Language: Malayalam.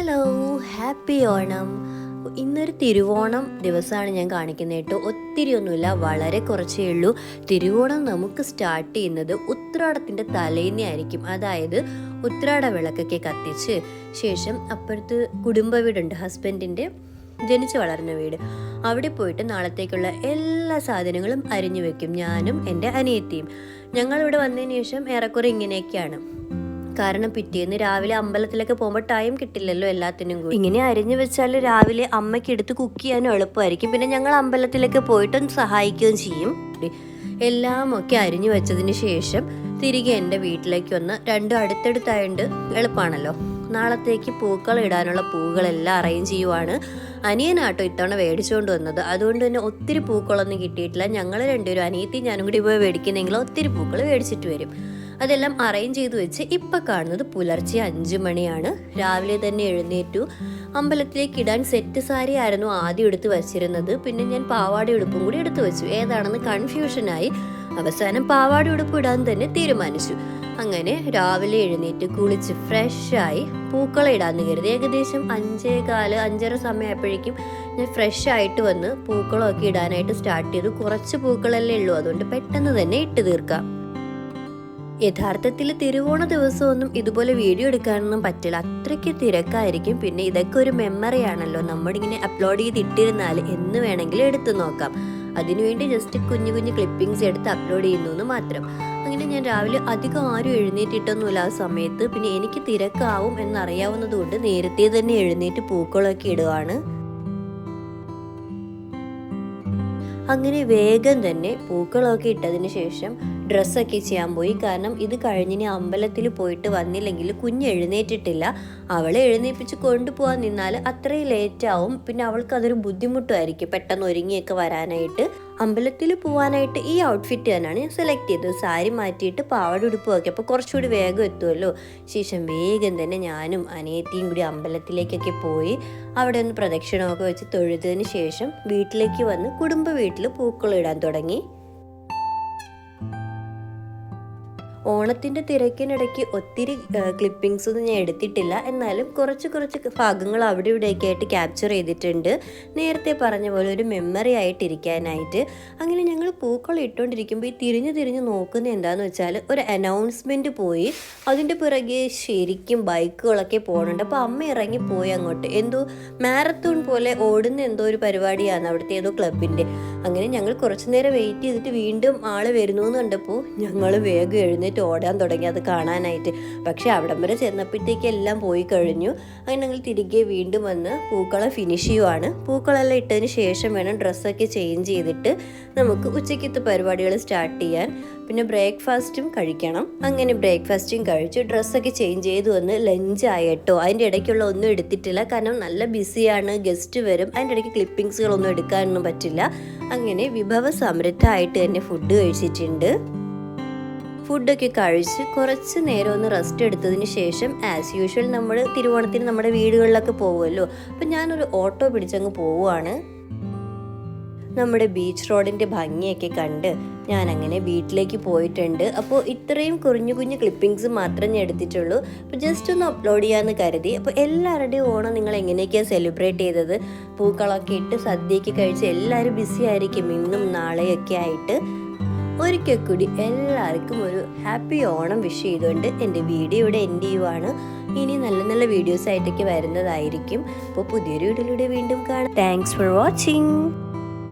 Hello happy Onam. ഇന്നൊരു തിരുവോണം ദിവസമാണ് ഞാൻ കാണിക്കുന്നത് കേട്ടോ. ഒത്തിരി ഒന്നുമില്ല വളരെ കുറച്ചേ ഉള്ളൂ. തിരുവോണം നമുക്ക് സ്റ്റാർട്ട് ചെയ്യുന്നത് ഉത്രാടത്തിന്റെ തലേന്നെ ആയിരിക്കും അതായത് ഉത്രാട വിളക്കൊക്കെ കത്തിച്ച് ശേഷം അപ്പുറത്ത് കുടുംബ വീടുണ്ട് ഹസ്ബൻഡിന്റെ ജനിച്ചു വളർന്ന വീട്. അവിടെ പോയിട്ട് നാളത്തേക്കുള്ള എല്ലാ സാധനങ്ങളും അരിഞ്ഞു വെക്കും ഞാനും എന്റെ അനിയത്തിയും. ഞങ്ങളിവിടെ വന്നതിന് ശേഷം ഏറെക്കുറെ ഇങ്ങനെയൊക്കെയാണ്. കാരണം പിറ്റേന്ന് രാവിലെ അമ്പലത്തിലൊക്കെ പോകുമ്പോൾ ടൈം കിട്ടില്ലല്ലോ എല്ലാത്തിനും കൂടി. ഇങ്ങനെ അരിഞ്ഞു വെച്ചാൽ രാവിലെ അമ്മയ്ക്ക് എടുത്ത് കുക്ക് ചെയ്യാനും എളുപ്പമായിരിക്കും. പിന്നെ ഞങ്ങൾ അമ്പലത്തിലൊക്കെ പോയിട്ടും സഹായിക്കുകയും ചെയ്യും. എല്ലാം ഒക്കെ അരിഞ്ഞു വെച്ചതിന് ശേഷം തിരികെ എന്റെ വീട്ടിലേക്ക് വന്ന് രണ്ടും അടുത്തടുത്തായതുകൊണ്ട് എളുപ്പമാണല്ലോ നാളത്തേക്ക് പൂക്കൾ ഇടാനുള്ള പൂക്കളെല്ലാം അറേഞ്ച് ചെയ്യുവാണ്. അനിയനാട്ടോ ഇത്തവണ മേടിച്ചുകൊണ്ട് വന്നത്. അതുകൊണ്ട് തന്നെ ഒത്തിരി പൂക്കളൊന്നും കിട്ടിയിട്ടില്ല. ഞങ്ങൾ രണ്ടുപേരും അനിയത്തി ഞാനും കൂടി പോയി മേടിക്കുന്നെങ്കിൽ ഒത്തിരി പൂക്കൾ മേടിച്ചിട്ട് വരും. അതെല്ലാം അറേഞ്ച് ചെയ്തു വെച്ച് ഇപ്പൊ കാണുന്നത് പുലർച്ചെ അഞ്ചു മണിയാണ്. രാവിലെ തന്നെ എഴുന്നേറ്റു. അമ്പലത്തിലേക്ക് ഇടാൻ സെറ്റ് സാരി ആയിരുന്നു ആദ്യം എടുത്ത് വച്ചിരുന്നത്. പിന്നെ ഞാൻ പാവാട ഉടുപ്പും കൂടി എടുത്തു വെച്ചു. ഏതാണെന്ന് കൺഫ്യൂഷനായി അവസാനം പാവാട ഉടുപ്പ് ഇടാൻ തന്നെ തീരുമാനിച്ചു. അങ്ങനെ രാവിലെ എഴുന്നേറ്റ് കുളിച്ച് ഫ്രഷായി പൂക്കളം ഇടാന്ന് കരുതി. ഏകദേശം അഞ്ചേ കാൽ അഞ്ചര സമയമായപ്പോഴേക്കും ഞാൻ ഫ്രഷ് ആയിട്ട് വന്ന് പൂക്കളമൊക്കെ ഇടാനായിട്ട് സ്റ്റാർട്ട് ചെയ്തു. കുറച്ച് പൂക്കളല്ലേ ഉള്ളൂ. അതുകൊണ്ട് പെട്ടെന്ന് തന്നെ ഇട്ട് തീർക്കാം. യഥാർത്ഥത്തിൽ തിരുവോണ ദിവസമൊന്നും ഇതുപോലെ വീഡിയോ എടുക്കാനൊന്നും പറ്റില്ല. അത്രയ്ക്ക് തിരക്കായിരിക്കും. പിന്നെ ഇതൊക്കെ ഒരു മെമ്മറി ആണല്ലോ. നമ്മളിങ്ങനെ അപ്ലോഡ് ചെയ്ത് ഇട്ടിരുന്നാൽ എന്ന് വേണമെങ്കിലും എടുത്തു നോക്കാം. അതിനുവേണ്ടി ജസ്റ്റ് കുഞ്ഞു കുഞ്ഞു ക്ലിപ്പിങ്സ് എടുത്ത് അപ്ലോഡ് ചെയ്യുന്നു എന്ന് മാത്രം. അങ്ങനെ ഞാൻ രാവിലെ അധികം ആരും എഴുന്നേറ്റിട്ടൊന്നുമില്ല ആ സമയത്ത്. പിന്നെ എനിക്ക് തിരക്കാവും എന്നറിയാവുന്നത് കൊണ്ട് നേരത്തെ തന്നെ എഴുന്നേറ്റ് പൂക്കളൊക്കെ ഇടുകയാണ് അങ്ങനെ വേഗം തന്നെ പൂക്കളൊക്കെ ഇട്ടതിന് ശേഷം ഡ്രസ്സൊക്കെ ചെയ്യാൻ പോയി. കാരണം ഇത് കഴിഞ്ഞിനി അമ്പലത്തിൽ പോയിട്ട് വന്നില്ലെങ്കിൽ കുഞ്ഞ് എഴുന്നേറ്റിട്ടില്ല. അവളെ എഴുന്നേപ്പിച്ച് കൊണ്ടുപോകാൻ നിന്നാൽ അത്രയും ലേറ്റാവും പിന്നെ അവൾക്ക് അതൊരു ബുദ്ധിമുട്ടുമായിരിക്കും പെട്ടെന്ന് ഒരുങ്ങിയൊക്കെ വരാനായിട്ട്. അമ്പലത്തിൽ പോകാനായിട്ട് ഈ ഔട്ട്ഫിറ്റ് തന്നെയാണ് ഞാൻ സെലക്ട് ചെയ്തത്. സാരി മാറ്റിയിട്ട് പാവാട ഉടുപ്പ് ഒക്കെ. അപ്പോൾ കുറച്ചുകൂടി വേഗം എത്തുമല്ലോ. ശേഷം വേഗം തന്നെ ഞാനും അനിയത്തിയും കൂടി അമ്പലത്തിലേക്കൊക്കെ പോയി അവിടെ ഒന്ന് പ്രദക്ഷിണമൊക്കെ വെച്ച് തൊഴുതതിന് ശേഷം വീട്ടിലേക്ക് വന്ന് കുടുംബ വീട്ടിൽ പൂക്കളം ഇടാൻ തുടങ്ങി. ഓണത്തിന്റെ തിരക്കിനിടയ്ക്ക് ഒത്തിരി ക്ലിപ്പിങ്സ് ഒന്നും ഞാൻ എടുത്തിട്ടില്ല. എന്നാലും കുറച്ച് കുറച്ച് ഭാഗങ്ങൾ അവിടെ ഇവിടെയൊക്കെ ആയിട്ട് ക്യാപ്ചർ ചെയ്തിട്ടുണ്ട്. നേരത്തെ പറഞ്ഞ പോലെ ഒരു മെമ്മറി ആയിട്ടിരിക്കാനായിട്ട്. അങ്ങനെ ഞങ്ങൾ പൂക്കൾ ഇട്ടുകൊണ്ടിരിക്കുമ്പോൾ ഈ തിരിഞ്ഞു തിരിഞ്ഞ് നോക്കുന്ന എന്താണെന്ന് വെച്ചാൽ ഒരു അനൗൺസ്മെന്റ് പോയി. അതിന്റെ പിറകെ ശരിക്കും ബൈക്കുകളൊക്കെ പോകുന്നുണ്ട് അപ്പോൾ അമ്മ ഇറങ്ങി പോയി അങ്ങോട്ട്. എന്തോ മാരത്തോൺ പോലെ ഓടുന്ന എന്തോ ഒരു പരിപാടിയാണ് അവിടുത്തെ ഏതോ ക്ലബിന്റെ അങ്ങനെ ഞങ്ങൾ കുറച്ചു നേരം വെയിറ്റ് ചെയ്തിട്ട് വീണ്ടും ആൾ വരുന്നു എന്ന് കണ്ടപ്പോൾ ഞങ്ങൾ വേഗം എഴുന്നേറ്റ് ഓടാൻ തുടങ്ങി അത് കാണാനായിട്ട്. പക്ഷേ അവിടം വരെ ചെന്നപ്പോഴത്തേക്ക് എല്ലാം പോയി കഴിഞ്ഞു. അങ്ങനെ ഞങ്ങൾ തിരികെ വീണ്ടും വന്ന് പൂക്കളം ഫിനിഷ് ചെയ്യുവാണ്. പൂക്കളെല്ലാം ഇട്ടതിന് ശേഷം വേണം ഡ്രസ്സൊക്കെ ചേഞ്ച് ചെയ്തിട്ട് നമുക്ക് ഉച്ചയ്ക്കത്തെ പരിപാടികൾ സ്റ്റാർട്ട് ചെയ്യാൻ. പിന്നെ ബ്രേക്ക്ഫാസ്റ്റും കഴിക്കണം. അങ്ങനെ ബ്രേക്ക്ഫാസ്റ്റും കഴിച്ചു ഡ്രസ്സൊക്കെ ചേഞ്ച് ചെയ്തു വന്ന് ലഞ്ച് ആയിട്ടോ അതിന്റെ ഇടയ്ക്കുള്ള ഒന്നും എടുത്തിട്ടില്ല. കാരണം നല്ല ബിസിയാണ്. ഗസ്റ്റ് വരും. അതിന്റെ ഇടയ്ക്ക് ക്ലിപ്പിങ്സുകളൊന്നും എടുക്കാനൊന്നും പറ്റില്ല. അങ്ങനെ വിഭവ സമൃദ്ധമായിട്ട് തന്നെ ഫുഡ് കഴിച്ചിട്ടുണ്ട്. ഫുഡൊക്കെ കഴിച്ച് കുറച്ച് നേരം ഒന്ന് റെസ്റ്റ് എടുത്തതിന് ശേഷം ആസ് യൂഷ്വൽ നമ്മൾ തിരുവോണത്തിന് നമ്മുടെ വീടുകളിലൊക്കെ പോകുമല്ലോ. അപ്പം ഞാനൊരു ഓട്ടോ പിടിച്ചങ്ങ് പോവുകയാണ് നമ്മുടെ ബീച്ച് റോഡിന്റെ ഭംഗിയൊക്കെ കണ്ട് ഞാൻ അങ്ങനെ വീട്ടിലേക്ക് പോയിട്ടുണ്ട്. അപ്പോൾ ഇത്രയും കുഞ്ഞു കുഞ്ഞു ക്ലിപ്പിങ്സ് മാത്രമേ ഞാൻ എടുത്തിട്ടുള്ളൂ. അപ്പോൾ ജസ്റ്റ് ഒന്ന് അപ്ലോഡ് ചെയ്യാമെന്ന് കരുതി. അപ്പോൾ എല്ലാവരുടെയും ഓണം നിങ്ങൾ എങ്ങനെയൊക്കെയാണ് സെലിബ്രേറ്റ് ചെയ്തത്? പൂക്കളൊക്കെ ഇട്ട് സദ്യയ്ക്ക് കഴിച്ച് എല്ലാവരും ബിസി ആയിരിക്കും ഇന്നും നാളെയൊക്കെ ആയിട്ട്. ഒരിക്കൽ കൂടി എല്ലാവർക്കും ഒരു ഹാപ്പി ഓണം വിഷ് ചെയ്തുകൊണ്ട് എന്റെ വീഡിയോ ഇവിടെ എൻഡ് ചെയ്യുവാണ്. ഇനി നല്ല നല്ല വീഡിയോസ് ആയിട്ടൊക്കെ വരുന്നതായിരിക്കും. അപ്പോൾ പുതിയൊരു വീഡിയോയിലൂടെ വീണ്ടും കാണാം. Thanks for watching